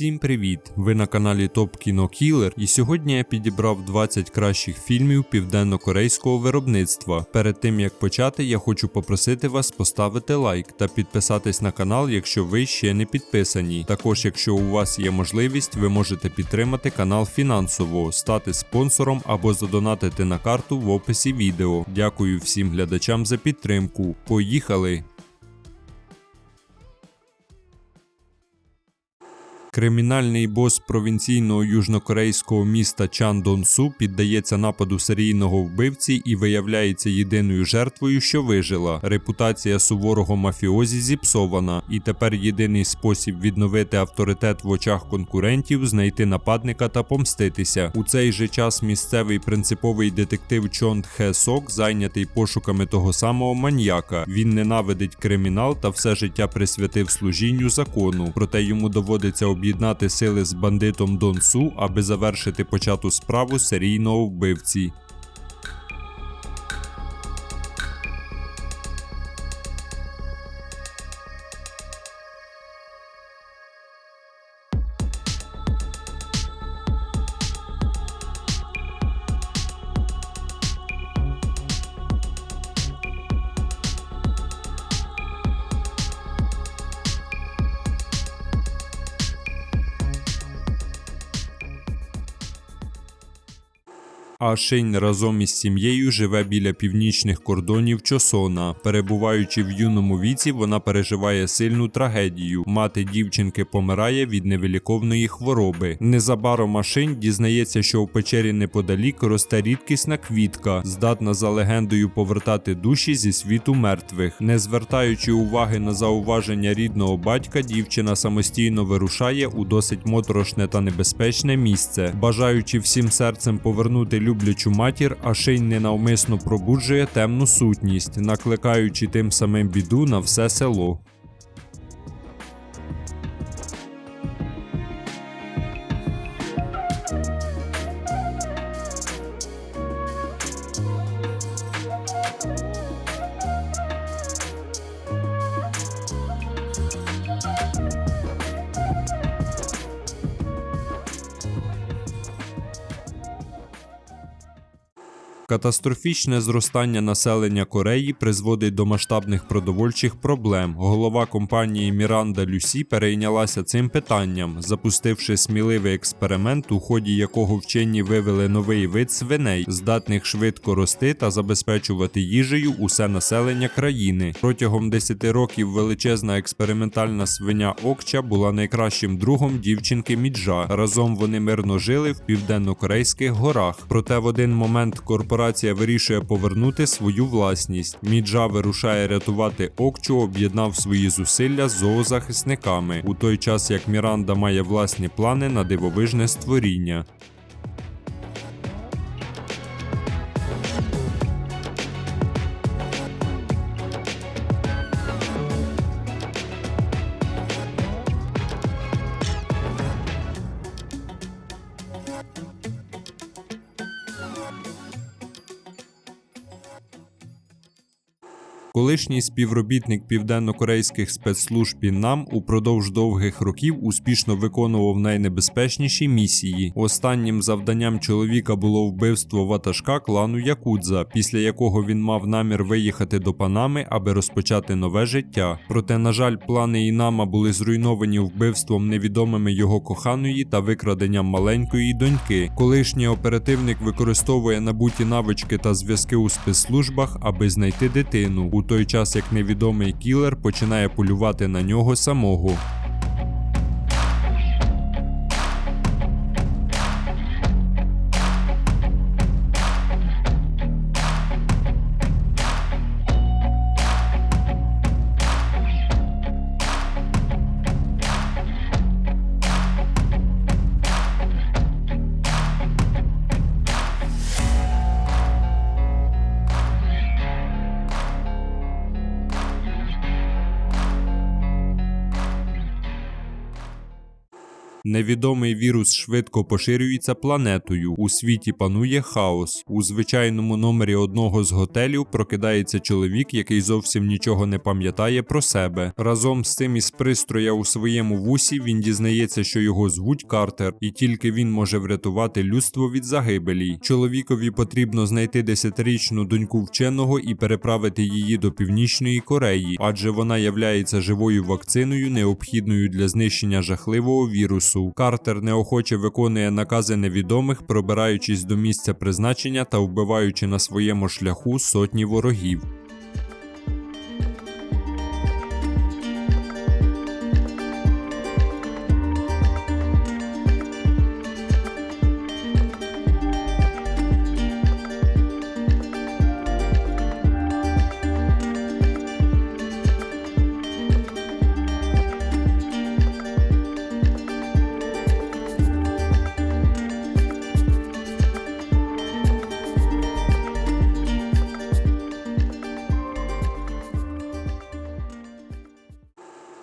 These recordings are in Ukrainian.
Всім привіт! Ви на каналі Топ Кіно Кілер, і сьогодні я підібрав 20 кращих фільмів південно-корейського виробництва. Перед тим як почати, я хочу попросити вас поставити лайк та підписатись на канал, якщо ви ще не підписані. Також, якщо у вас є можливість, ви можете підтримати канал фінансово, стати спонсором або задонатити на карту в описі відео. Дякую всім глядачам за підтримку. Поїхали! Кримінальний бос провінційного южнокорейського міста Чан Дон Су піддається нападу серійного вбивці і виявляється єдиною жертвою, що вижила. Репутація суворого мафіозі зіпсована, і тепер єдиний спосіб відновити авторитет в очах конкурентів знайти нападника та помститися. У цей же час місцевий принциповий детектив Чон Хе Сок зайнятий пошуками того самого маньяка. Він ненавидить кримінал та все життя присвятив служінню закону. Проте йому доводиться об'єднати сили з бандитом Дон Су, аби завершити почату справу серійного вбивці. А Шейн разом із сім'єю живе біля північних кордонів Чосона. Перебуваючи в юному віці, вона переживає сильну трагедію. Мати дівчинки помирає від невиліковної хвороби. Незабаром Ашинь дізнається, що у печері неподалік росте рідкісна квітка, здатна за легендою повертати душі зі світу мертвих. Не звертаючи уваги на зауваження рідного батька, дівчина самостійно вирушає у досить моторошне та небезпечне місце, бажаючи всім серцем повернути люблячу матір, а ще й ненавмисно пробуджує темну сутність, накликаючи тим самим біду на все село. Катастрофічне зростання населення Кореї призводить до масштабних продовольчих проблем. Голова компанії Міранда Люсі перейнялася цим питанням, запустивши сміливий експеримент, у ході якого вчені вивели новий вид свиней, здатних швидко рости та забезпечувати їжею усе населення країни. Протягом 10 років величезна експериментальна свиня Окча була найкращим другом дівчинки Міджа. Разом вони мирно жили в південно-корейських горах. Проте в один момент корпорація вирішує повернути свою власність. Міджа вирушає рятувати Окчу, об'єднав свої зусилля з зоозахисниками, у той час як Міранда має власні плани на дивовижне створіння. Колишній співробітник південно-корейських спецслужб Піннам упродовж довгих років успішно виконував найнебезпечніші місії. Останнім завданням чоловіка було вбивство ватажка клану Якудза, після якого він мав намір виїхати до Панами, аби розпочати нове життя. Проте, на жаль, плани Інама були зруйновані вбивством невідомими його коханої та викраденням маленької доньки. Колишній оперативник використовує набуті навички та зв'язки у спецслужбах, аби знайти дитину той час як невідомий кілер починає полювати на нього самого. Невідомий вірус швидко поширюється планетою. У світі панує хаос. У звичайному номері одного з готелів прокидається чоловік, який зовсім нічого не пам'ятає про себе. Разом з цим із пристроя у своєму вусі він дізнається, що його звуть Картер, і тільки він може врятувати людство від загибелі. Чоловікові потрібно знайти десятирічну доньку вченого і переправити її до північної Кореї, адже вона являється живою вакциною, необхідною для знищення жахливого вірусу. Картер неохоче виконує накази невідомих, пробираючись до місця призначення та вбиваючи на своєму шляху сотні ворогів.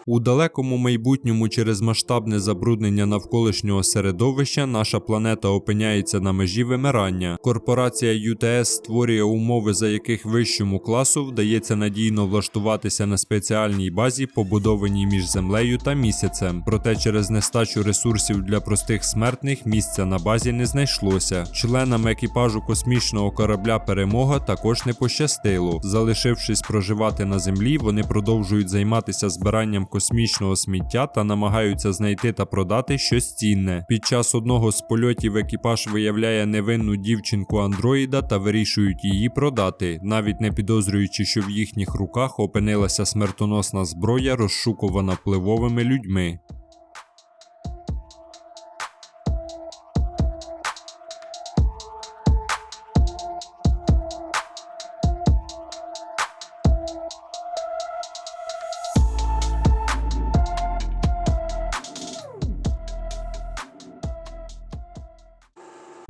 У далекому майбутньому через масштабне забруднення навколишнього середовища наша планета опиняється на межі вимирання. Корпорація UTS створює умови, за яких вищому класу вдається надійно влаштуватися на спеціальній базі, побудованій між землею та місяцем. Проте через нестачу ресурсів для простих смертних місця на базі не знайшлося. Членам екіпажу космічного корабля Перемога також не пощастило. Залишившись проживати на землі, вони продовжують займатися збиранням космічного сміття та намагаються знайти та продати щось цінне. Під час одного з польотів екіпаж виявляє невинну дівчинку андроїда та вирішують її продати, навіть не підозрюючи, що в їхніх руках опинилася смертоносна зброя, розшукувана впливовими людьми.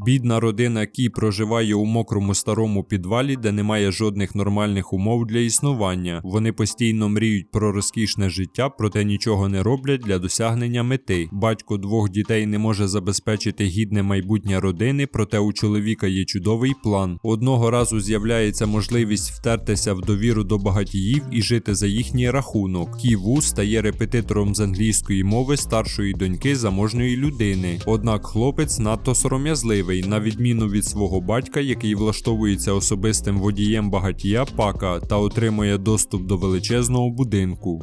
Бідна родина Кі проживає у мокрому старому підвалі, де немає жодних нормальних умов для існування. Вони постійно мріють про розкішне життя, проте нічого не роблять для досягнення мети. Батько двох дітей не може забезпечити гідне майбутнє родини, проте у чоловіка є чудовий план. Одного разу з'являється можливість втертися в довіру до багатіїв і жити за їхній рахунок. Кі Ву стає репетитором з англійської мови старшої доньки заможної людини. Однак хлопець надто сором'язливий, на відміну від свого батька, який влаштовується особистим водієм багатія пака та отримує доступ до величезного будинку.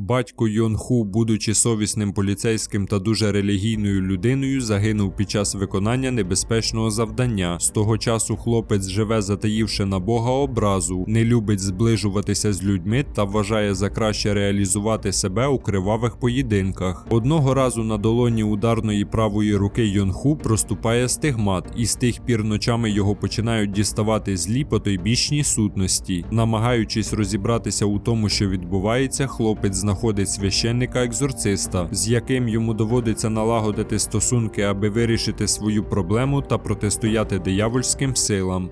Батько Йонху, будучи совісним поліцейським та дуже релігійною людиною, загинув під час виконання небезпечного завдання. З того часу хлопець живе, затаївши на Бога образу, не любить зближуватися з людьми та вважає за краще реалізувати себе у кривавих поєдинках. Одного разу на долоні ударної правої руки Йонху проступає стигмат, і з тих пір ночами його починають діставати злі потойбічні сутності. Намагаючись розібратися у тому, що відбувається, хлопець знаходить священника-екзорциста, з яким йому доводиться налагодити стосунки, аби вирішити свою проблему та протистояти диявольським силам.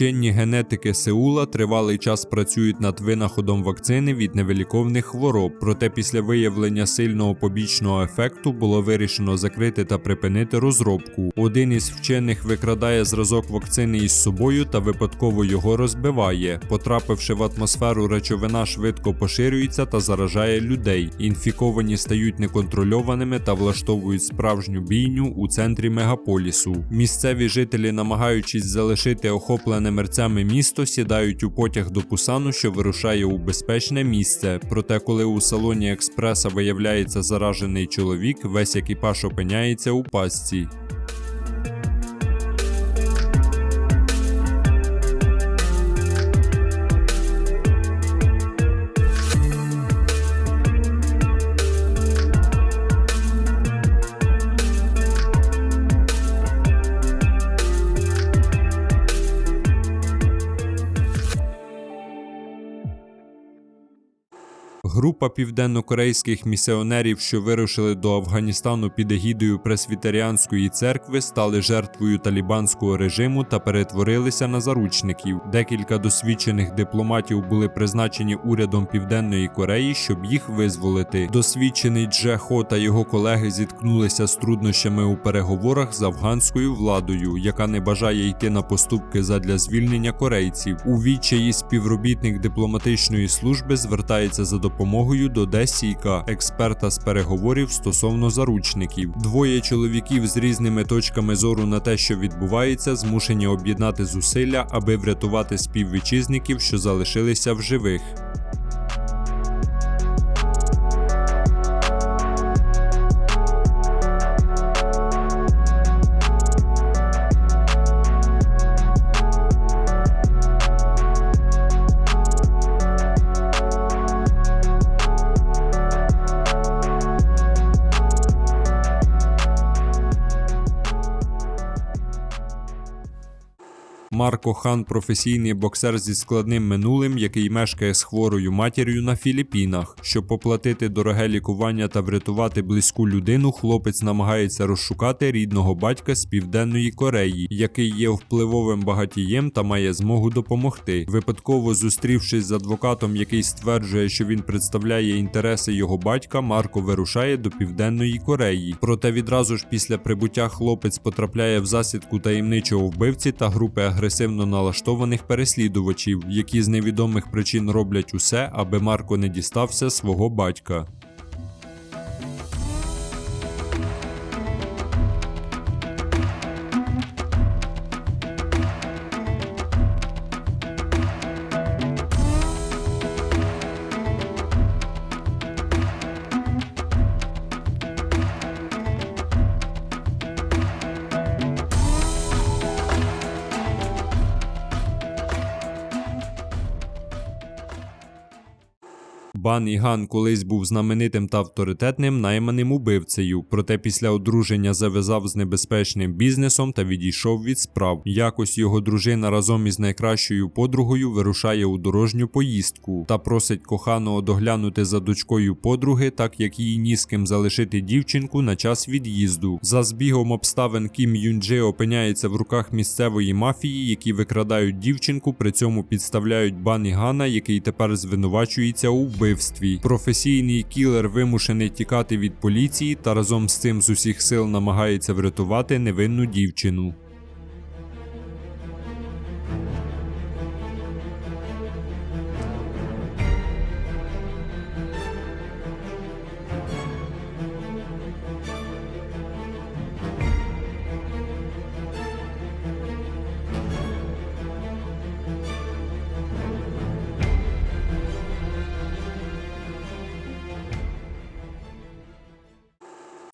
Вчені генетики Сеула тривалий час працюють над винаходом вакцини від невиліковних хвороб. Проте після виявлення сильного побічного ефекту було вирішено закрити та припинити розробку. Один із вчених викрадає зразок вакцини із собою та випадково його розбиває. Потрапивши в атмосферу, речовина швидко поширюється та заражає людей. Інфіковані стають неконтрольованими та влаштовують справжню бійню у центрі мегаполісу. Місцеві жителі, намагаючись залишити охоплене мерцями місто, сідають у потяг до Пусану, що вирушає у безпечне місце. Проте, коли у салоні експреса виявляється заражений чоловік, весь екіпаж опиняється у пастці. Група південнокорейських місіонерів, що вирушили до Афганістану під егідою пресвітеріанської церкви, стали жертвою талібанського режиму та перетворилися на заручників. Декілька досвідчених дипломатів були призначені урядом Південної Кореї, щоб їх визволити. Досвідчений Дже Хо та його колеги зіткнулися з труднощами у переговорах з афганською владою, яка не бажає йти на поступки задля звільнення корейців. У відчаї співробітник дипломатичної служби звертається за допомогою до Десіка, експерта з переговорів стосовно заручників. Двоє чоловіків з різними точками зору на те, що відбувається, змушені об'єднати зусилля, аби врятувати співвітчизників, що залишилися в живих. Марко Хан професійний боксер зі складним минулим, який мешкає з хворою матір'ю на Філіппінах. Щоб поплатити дороге лікування та врятувати близьку людину, хлопець намагається розшукати рідного батька з південної Кореї, який є впливовим багатієм та має змогу допомогти. Випадково зустрівшись з адвокатом, який стверджує, що він представляє інтереси його батька, Марко вирушає до південної Кореї. Проте відразу ж після прибуття хлопець потрапляє в засідку таємничого вбивці та групи агресивно налаштованих переслідувачів, які з невідомих причин роблять усе, аби Марко не дістався свого батька. Бан Іган колись був знаменитим та авторитетним найманим убивцею, проте після одруження зав'язав з небезпечним бізнесом та відійшов від справ. Якось його дружина разом із найкращою подругою вирушає у дорожню поїздку та просить коханого доглянути за дочкою подруги, так як їй ні з ким залишити дівчинку на час від'їзду. За збігом обставин Кім Юнджи опиняється в руках місцевої мафії, які викрадають дівчинку, при цьому підставляють Бан Ігана, який тепер звинувачується у вбивстві. Професійний кілер вимушений тікати від поліції та разом з цим з усіх сил намагається врятувати невинну дівчину.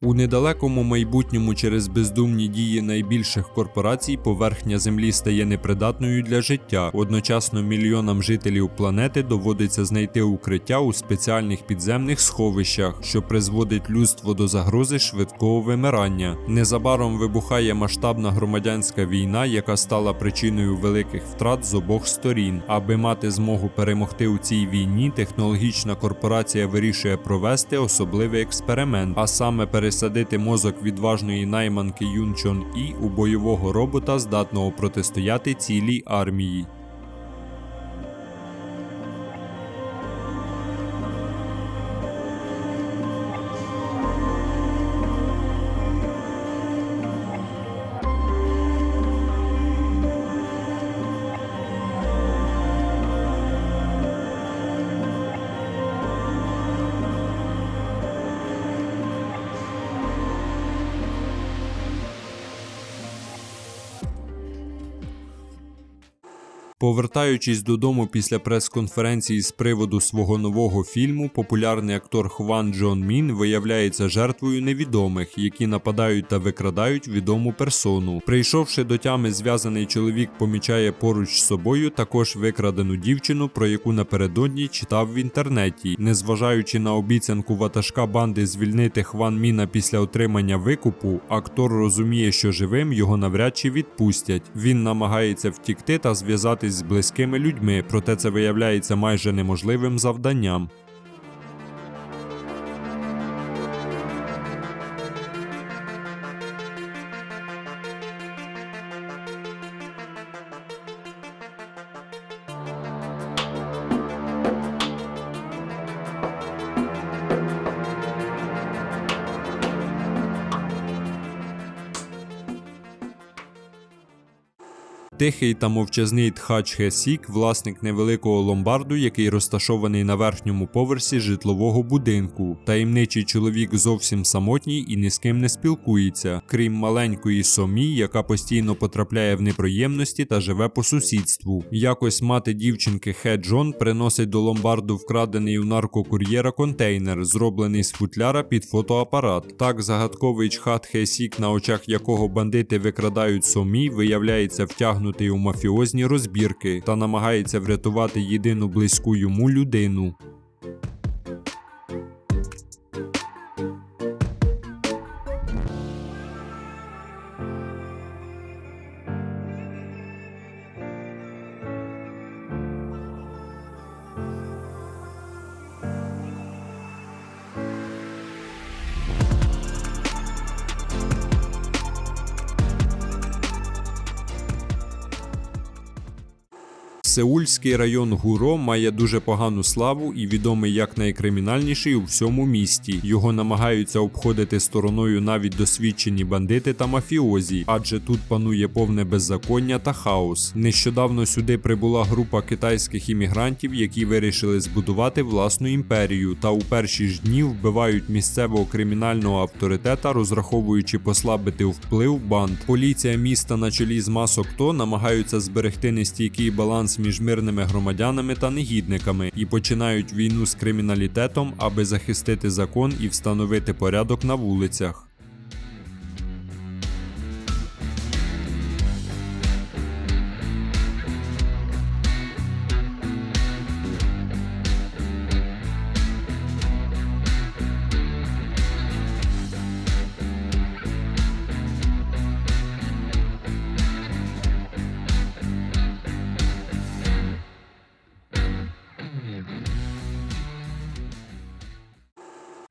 У недалекому майбутньому через бездумні дії найбільших корпорацій поверхня землі стає непридатною для життя. Одночасно мільйонам жителів планети доводиться знайти укриття у спеціальних підземних сховищах, що призводить людство до загрози швидкого вимирання. Незабаром вибухає масштабна громадянська війна, яка стала причиною великих втрат з обох сторін. Аби мати змогу перемогти у цій війні, технологічна корпорація вирішує провести особливий експеримент, а саме переслідування пересадити мозок відважної найманки Юн Чон І у бойового робота, здатного протистояти цілій армії. Повертаючись додому після прес-конференції з приводу свого нового фільму, популярний актор Хван Джон Мін виявляється жертвою невідомих, які нападають та викрадають відому персону. Прийшовши до тями, зв'язаний чоловік помічає поруч з собою також викрадену дівчину, про яку напередодні читав в інтернеті. Незважаючи на обіцянку ватажка банди звільнити Хван Міна після отримання викупу, актор розуміє, що живим його навряд чи відпустять. Він намагається втікти та зв'язатись з близькими людьми, проте це виявляється майже неможливим завданням. Тихий та мовчазний Тхач Хесік, власник невеликого ломбарду, який розташований на верхньому поверсі житлового будинку. Таємничий чоловік зовсім самотній і ні з ким не спілкується, крім маленької Сомі, яка постійно потрапляє в неприємності та живе по сусідству. Якось мати дівчинки Хе Джон приносить до ломбарду вкрадений у наркокур'єра контейнер, зроблений з футляра під фотоапарат. Так загадковий чхат Хесік, на очах якого бандити викрадають Сомі, виявляється втягнутий у мафіозні розбірки та намагається врятувати єдину близьку йому людину. Сеульський район Гуро має дуже погану славу і відомий як найкримінальніший у всьому місті. Його намагаються обходити стороною навіть досвідчені бандити та мафіозі, адже тут панує повне беззаконня та хаос. Нещодавно сюди прибула група китайських іммігрантів, які вирішили збудувати власну імперію, та у перші ж дні вбивають місцевого кримінального авторитета, розраховуючи послабити вплив банд. Поліція міста на чолі з масок То намагаються зберегти нестійкий баланс між мирними громадянами та негідниками і починають війну з криміналітетом, аби захистити закон і встановити порядок на вулицях.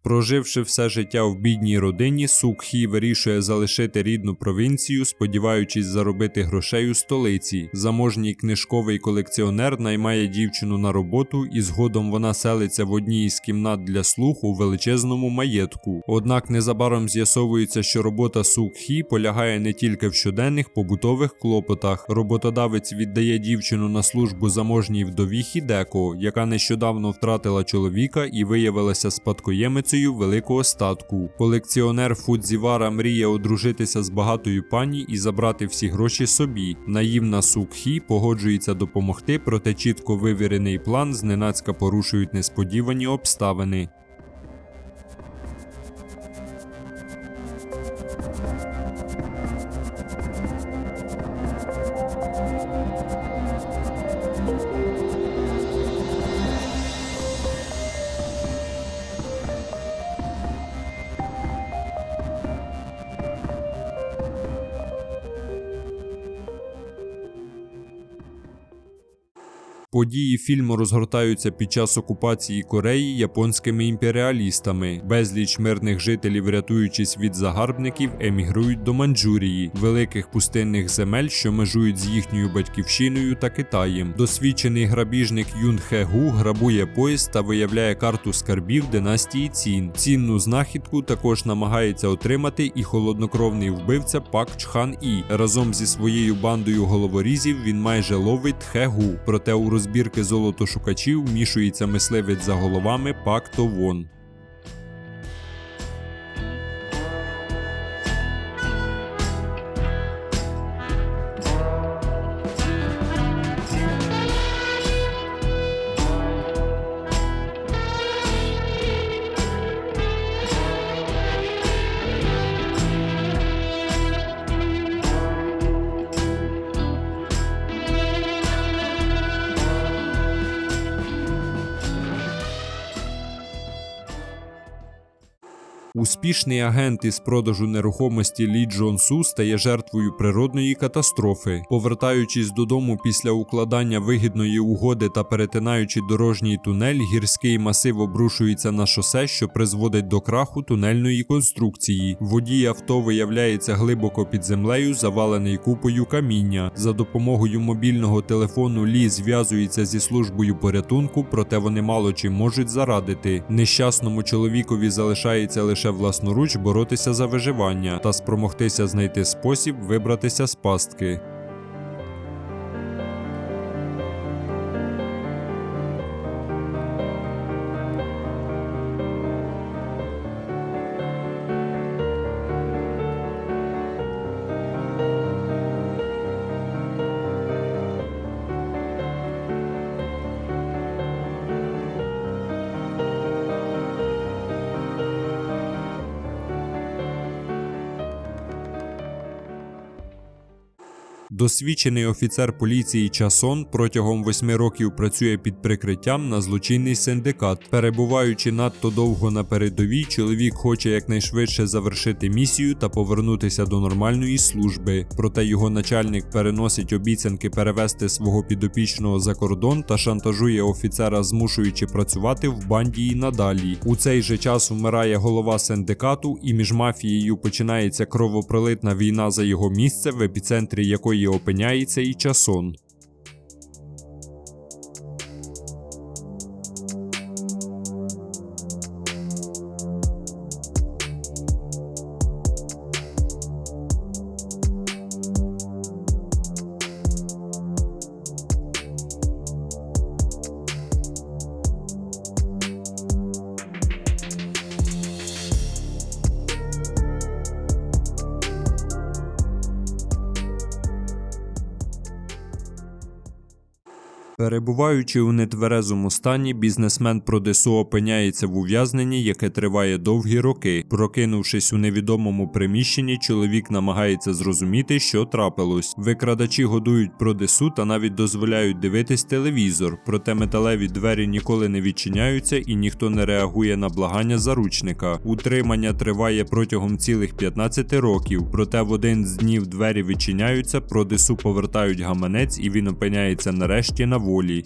Проживши все життя в бідній родині, Сук Хі вирішує залишити рідну провінцію, сподіваючись заробити грошей у столиці. Заможній книжковий колекціонер наймає дівчину на роботу, і згодом вона селиться в одній із кімнат для слуху у величезному маєтку. Однак незабаром з'ясовується, що робота Сук Хі полягає не тільки в щоденних побутових клопотах. Роботодавець віддає дівчину на службу заможній вдові Хідеко, яка нещодавно втратила чоловіка і виявилася спадкоємицею великого статку. Колекціонер Фудзівара мріє одружитися з багатою пані і забрати всі гроші собі. Наївна Сукхі погоджується допомогти, проте чітко вивірений план зненацька порушують несподівані обставини. Події фільму розгортаються під час окупації Кореї японськими імперіалістами. Безліч мирних жителів, рятуючись від загарбників, емігрують до Манджурії, великих пустинних земель, що межують з їхньою батьківщиною та Китаєм. Досвідчений грабіжник Юн Хе Гу грабує поїзд та виявляє карту скарбів династії Цін. Цінну знахідку також намагається отримати і холоднокровний вбивця Пак Чхан І. Разом зі своєю бандою головорізів він майже ловить Тхегу. Проте у розбірки золотошукачів вмішується мисливець за головами Пак Успішний агент із продажу нерухомості Лі Джон Су стає жертвою природної катастрофи. Повертаючись додому після укладання вигідної угоди та перетинаючи дорожній тунель, гірський масив обрушується на шосе, що призводить до краху тунельної конструкції. Водій авто виявляється глибоко під землею, завалений купою каміння. За допомогою мобільного телефону Лі зв'язується зі службою порятунку, проте вони мало чим можуть зарадити. Нещасному чоловікові залишається лише власноруч боротися за виживання та спромогтися знайти спосіб вибратися з пастки. Досвідчений офіцер поліції Часон протягом восьми років працює під прикриттям на злочинний синдикат. Перебуваючи надто довго на передовій, чоловік хоче якнайшвидше завершити місію та повернутися до нормальної служби. Проте його начальник переносить обіцянки перевести свого підопічного за кордон та шантажує офіцера, змушуючи працювати в банді і надалі. У цей же час вмирає голова синдикату, і між мафією починається кровопролитна війна за його місце, в епіцентрі якої опиняється і часон. Перебуваючи у нетверезому стані, бізнесмен Продесу опиняється в ув'язненні, яке триває довгі роки. Прокинувшись у невідомому приміщенні, чоловік намагається зрозуміти, що трапилось. Викрадачі годують Продесу та навіть дозволяють дивитись телевізор, проте металеві двері ніколи не відчиняються і ніхто не реагує на благання заручника. Утримання триває протягом цілих 15 років, проте в один з днів двері відчиняються, Продесу повертають гаманець і він опиняється нарешті на волі.